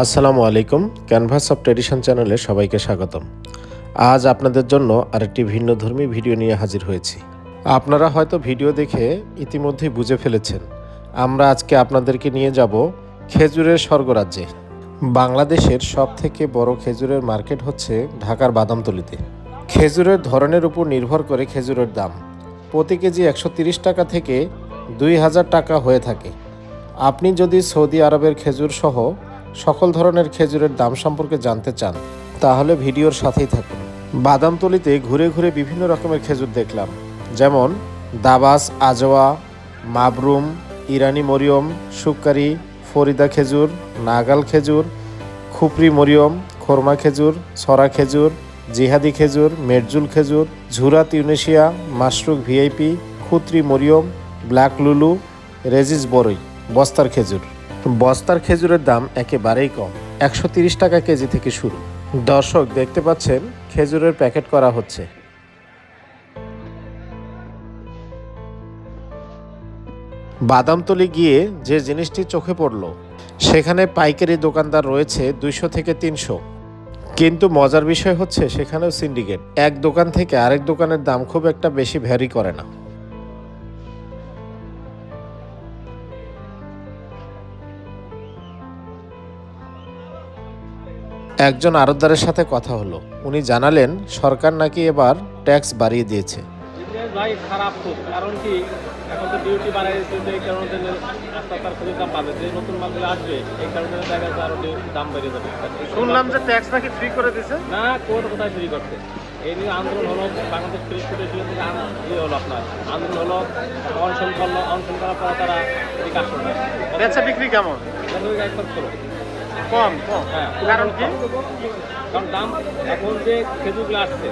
আসসালামু আলাইকুম canvas of tradition চ্যানেলে সবাইকে স্বাগতম। আজ আপনাদের জন্য আরেকটি ভিন্নধর্মী ভিডিও নিয়ে হাজির হয়েছি। আপনারা হয়তো ভিডিও দেখে ইতিমধ্যেই বুঝে ফেলেছেন, আমরা আজকে আপনাদেরকে নিয়ে যাব খেজুরের স্বর্গরাজ্যে। বাংলাদেশের সব থেকে বড় খেজুরের মার্কেট হচ্ছে ঢাকার বাদামতলিতে। খেজুরের ধরনের উপর নির্ভর করে খেজুরের দাম। প্রতি কেজি একশো টাকা থেকে দুই হাজার টাকা হয়ে থাকে। আপনি যদি সৌদি আরবের খেজুর সহ সকল ধরনের খেজুরের দাম সম্পর্কে জানতে চান, তাহলে ভিডিওর সাথেই থাকুন। বাদামতলিতে ঘুরে ঘুরে বিভিন্ন রকমের খেজুর দেখলাম, যেমন দাবাস আজওয়া মাবরুম, ইরানি মরিয়ম সুক্কারি ফরিদা খেজুর, নাগাল খেজুর, খুপরি মরিয়ম, খোরমা খেজুর সরা খেজুর, জিহাদি খেজুর, মেরজুল খেজুর, ঝুরা তিউনেশিয়া, মাশরুক ভিআইপি, খুত্রি মরিয়ম, ব্ল্যাক লুলু, রেজিস বরই, বস্তার খেজুর। বস্তার খেজুরের দাম একেবারেই কম, একশো টাকা কেজি থেকে শুরু। দর্শক দেখতে পাচ্ছেন, খেজুরের প্যাকেট করা হচ্ছে। বাদামতলি গিয়ে যে জিনিসটি চোখে পড়ল, সেখানে পাইকারি দোকানদার রয়েছে দুইশো থেকে তিনশো। কিন্তু মজার বিষয় হচ্ছে, সেখানেও সিন্ডিকেট। এক দোকান থেকে আরেক দোকানের দাম খুব একটা বেশি ভ্যারি করে না। একজন আরতদারের সাথে কথা হলো। উনি জানালেন সরকার নাকি এবার ট্যাক্স বাড়িয়ে দিয়েছে। ভাই খারাপ খুব কারণ কি এখন তো ডিউটি বাড়াই দিচ্ছে এই কারণে তার খুবই দাম পাবে যে নতুন মালগুলো আসবে এই কারণে দেখা যাচ্ছে আরও দাম বেড়ে যাবে। শুনলাম যে ট্যাক্স নাকি ফ্রি করে না কোর্ট কোথায় ফ্রি করতে এই নিয়ে আন্দোলন হলো বাংলাদেশ পুলিশ ফেডারেশন থেকে ইয়ে হলো আপনার আন্দোলন হলো অনশন করল অনশন করার পর তারা বেচা বিক্রি কেমন? একবার কম। হ্যাঁ কারণ কি? কারণ দাম এখন যে খেজুরগুলো আসছে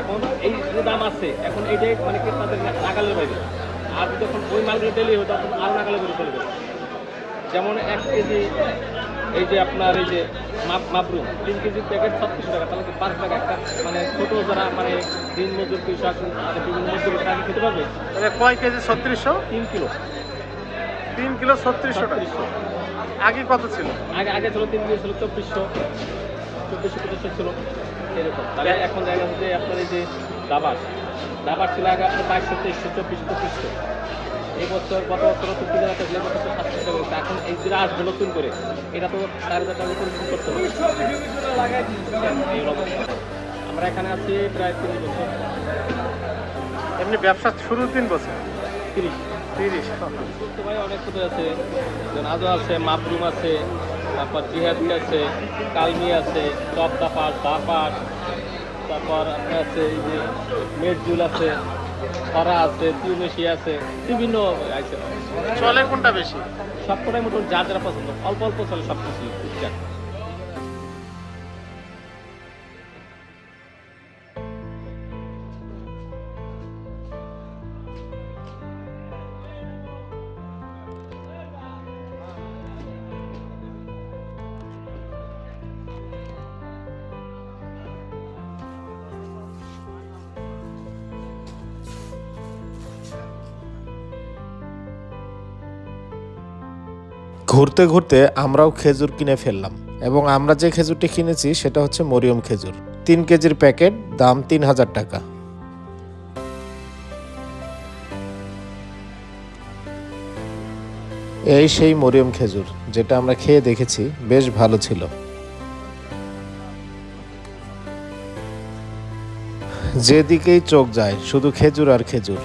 এখন এই যে দাম আছে এখন এইটাই মানে কি তাদের নাগালের বাইরে। আর যখন ওই মালগুলো ডেলি হতো তখন আরও নাগালের বাইরে চলে যাবে। যেমন এক কেজি এই যে আপনার এই যে মাপ মাপরুম তিন কেজি প্যাকেট ছত্রিশ টাকা তাহলে কি পাঁচ টাকা একটা মানে ছোট যারা মানে দিন মজুর কৃষক আর বিভিন্ন মজুর তারা খেতে পারবে? তাহলে কয় কেজি ছত্রিশশো? তিন কিলো। তিন কিলো ছত্রিশশো টাকা। আগে কত ছিল? আগে আগে ছিল তিন কিলো ছিল চব্বিশশো। চব্বিশশো পঁচিশশো ছিল এরকম। তাহলে এখন দেখা যাচ্ছে যে আপনার এই যে দাবার দাবার ছিল আগে আপনার বাইশশো তেইশশো চব্বিশশো পঁচিশশো। এই বছর গত বছর তিন হাজার টাকা বছর সাতশো টাকা হয়েছে। এখন এই যেটা আসবে নতুন করে। এটা তো চার হাজার টাকা করে করতে হবে। আমরা এখানে আছি প্রায় তিন বছর। এমনি ব্যবসা শুরু তিন বছর? তিরিশ। তিরিশ। তো ভাই অনেক কিছু আছে। যেমন আছে মাপরুম আছে তারপর জিহাদি আছে কালমি আছে চপ তারপর আপনার আছে এই যে মেটজুল আছে আছে তিউমেশি আছে বিভিন্ন আছে চলে কোনটা বেশি? সবকটাই মতো যা যারা পছন্দ অল্প অল্প চলে সব কিছু ঘুরতে ঘুরতে আমরাও খেজুর কিনে ফেললাম এবং আমরা যে খেজুরটি কিনেছি সেটা হচ্ছে মরিয়ম খেজুর। তিন কেজির প্যাকেট, দাম তিন হাজার টাকা। এই সেই মরিয়ম খেজুর, যেটা আমরা খেয়ে দেখেছি, বেশ ভালো ছিল। যেদিকেই চোখ যায়, শুধু খেজুর আর খেজুর।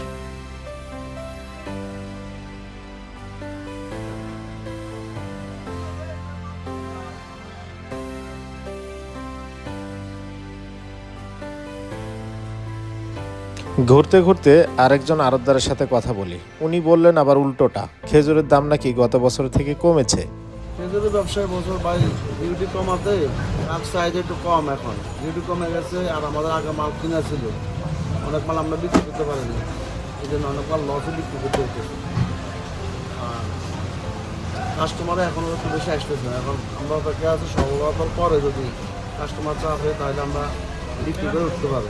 ঘুরতে ঘুরতে আরেকজন আরতদারের সাথে কথা বলি। উনি বললেন, আবার উল্টোটা। খেজুরের দাম নাকি গত বছর থেকে কমেছে? খেজুরের ব্যবসায় বছর বাই ডিউটি কমাতে কাপ সাইজ একটু কম এখন। ডিউটি কমে গেছে আর আমাদের আগে মাল কিনা ছিল। অনেক মাল আমরা বিক্রি করতে পারিনি। এই জন্য অনেক মাল লসে বিক্রি করতে হচ্ছে আর কাস্টমারও এখনও একটু বেশি আসতেছে এখন আমরা অপেক্ষা আছে সফলতার পরে যদি কাস্টমার চাপ হয়, তাহলে আমরা বিক্রি করে উঠতে পারব।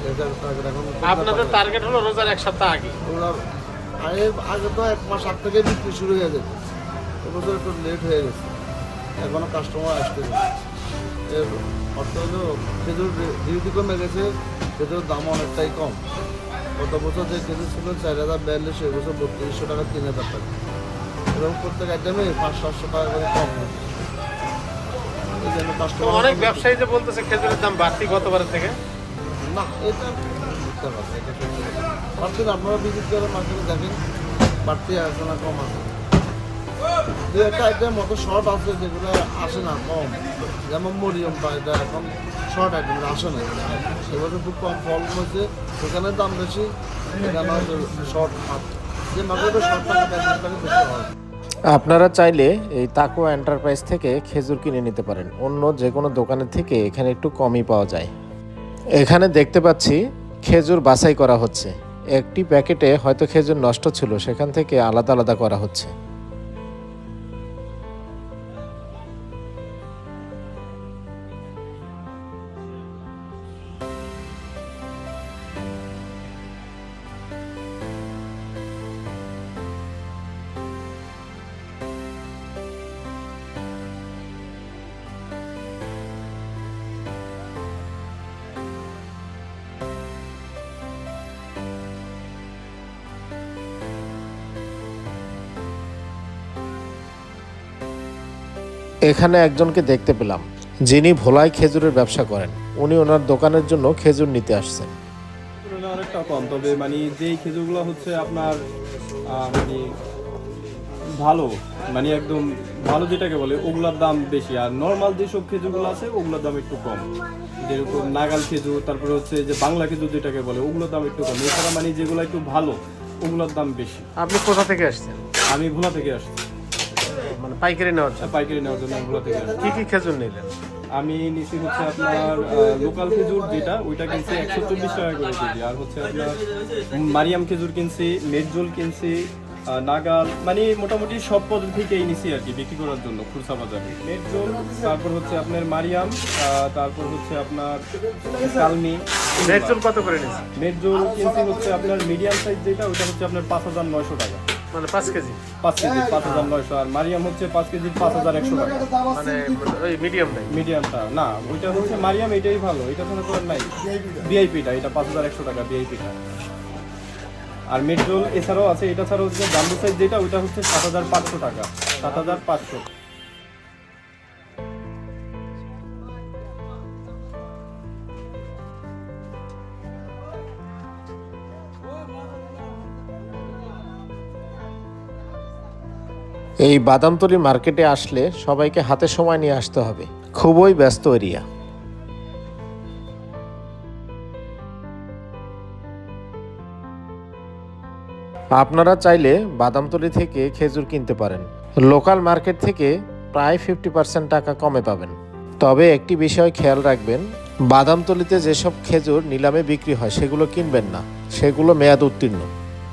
পারি টার্গেট হলো রোজার এক সপ্তাহ আগে। আগে আগে তো এক মাস আগ থেকে বিক্রি শুরু হয়ে যেত এবছর একটু লেট হয়ে গেছে। এখনও কাস্টমার আসতেছে না। এর অর্থ হলো খেজুর ডিউটি কমে গেছে খেজুর দাম অনেকটাই কম। গত বছর যে খেজুর ছিল চার হাজার বিয়াল্লিশ এই বছর বত্রিশশো টাকা তিন হাজার টাকা। এবং প্রত্যেক আইটেমে পাঁচ সাতশো টাকা করে কম অনেক ব্যবসায়ী যে বলতেছে খেজুরের দাম বাড়তি গতবারের থেকে। না, এটা মিথ্যা কথা এটা সত্যি আপনারা ভিজিট করে মার্কেটে দেখেন, বাড়তি আছে না কম আছে। দু একটা আইটেম মতো শর্ট আছে যেগুলো আসে না, কম। যেমন মরিয়মটা এটা এখন শর্ট আইটেম আসে না। সেগুলো খুব কম ফল হয়েছে। সেখানে দাম বেশি, এখানে শর্ট যে মার্কেটে শর্ট বেশি হয়। আপনারা চাইলে এই তাকো এন্টারপ্রাইজ থেকে খেজুর কিনে নিতে পারেন। অন্য যে কোনো দোকানের থেকে এখানে একটু কমই পাওয়া যায়। এখানে দেখতে পাচ্ছি খেজুর বাছাই করা হচ্ছে। একটি প্যাকেটে হয়তো খেজুর নষ্ট ছিল, সেখান থেকে আলাদা আলাদা করা হচ্ছে। এখানে একজনকে দেখতে পেলাম যিনি ভোলাই খেজুরের ব্যবসা করেন। উনি ওনার দোকানের জন্য খেজুর নিতে আসছেন। অনেকটা কম তবে মানে যেই খেজুরগুলো হচ্ছে আপনার মানে ভালো মানে একদম ভালো যেটাকে বলে ওগুলার দাম বেশি। আর নর্মাল যেসব খেজুরগুলো আছে ওগুলোর দাম একটু কম। যেরকম নাগাল খেজুর তারপরে হচ্ছে যে বাংলা খেজুর যেটাকে বলে ওগুলোর দাম একটু কম। এছাড়া মানে যেগুলো একটু ভালো ওগুলোর দাম বেশি। আপনি কোথা থেকে আসছেন? আমি ভোলা থেকে আসছি। মানে পাইকারি নেওয়ার জন্য? পাইকারি নেওয়ার জন্য আমি থেকে কি কি খেজুর নিলেন? আমি নিচে হচ্ছে আপনার লোকাল খেজুর যেটা ওইটা কিনছি একশো চল্লিশ টাকা করে কেজি। আর হচ্ছে আপনার মারিয়াম খেজুর কিনছি মেটজোল কিনছি নাগাল মানে মোটামুটি সব পদ্ধতি থেকেই নিছি আর কি বিক্রি করার জন্য খুরসা বাজারে। মেটজোল তারপর হচ্ছে আপনার মারিয়াম তারপর হচ্ছে আপনার কালমি। রেটচুল কত করে নিয়েছেন? মেটজোল কিনছি হচ্ছে আপনার মিডিয়াম সাইজ যেটা ওইটা হচ্ছে আপনার পাঁচ হাজার নয়শো টাকা। মানে পাঁচ কেজি। পাঁচ কেজি পাঁচ হাজার নয়শো। আর মারিয়াম হচ্ছে পাঁচ কেজি পাঁচ হাজার একশো টাকা। মানে ওই মিডিয়াম নাই মিডিয়ামটা না ওইটা হচ্ছে মারিয়াম এটাই ভালো। এটা কোনো তো নাই। ভিআইপিটা এটা পাঁচ হাজার একশো টাকা ভিআইপিটা আর মেট্রোল এছাড়াও আছে এটা ছাড়াও হচ্ছে জাম্বো সাইজ যেটা ওইটা হচ্ছে সাত হাজার পাঁচশো টাকা। সাত হাজার পাঁচশো। এই বাদামতলি মার্কেটে আসলে সবাইকে হাতে সময় নিয়ে আসতে হবে। খুবই ব্যস্ত এরিয়া। আপনারা চাইলে বাদামতলি থেকে খেজুর কিনতে পারেন। লোকাল মার্কেট থেকে প্রায় ফিফটি পার্সেন্ট টাকা কমে পাবেন। তবে একটি বিষয় খেয়াল রাখবেন, বাদামতলিতে যেসব খেজুর নিলামে বিক্রি হয়, সেগুলো কিনবেন না। সেগুলো মেয়াদ উত্তীর্ণ।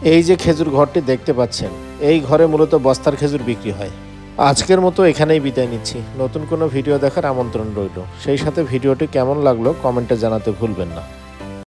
এই যে খেজুর ঘরটি দেখতে পাচ্ছেন এই ঘরে মূলত বস্তার খেজুর বিক্রি হয়। আজকের মতো এখানেই বিদায় নিচ্ছি। নতুন কোনো ভিডিও দেখার আমন্ত্রণ রইল। সেই সাথে ভিডিওটি কেমন লাগল কমেন্টে জানাতে ভুলবেন না।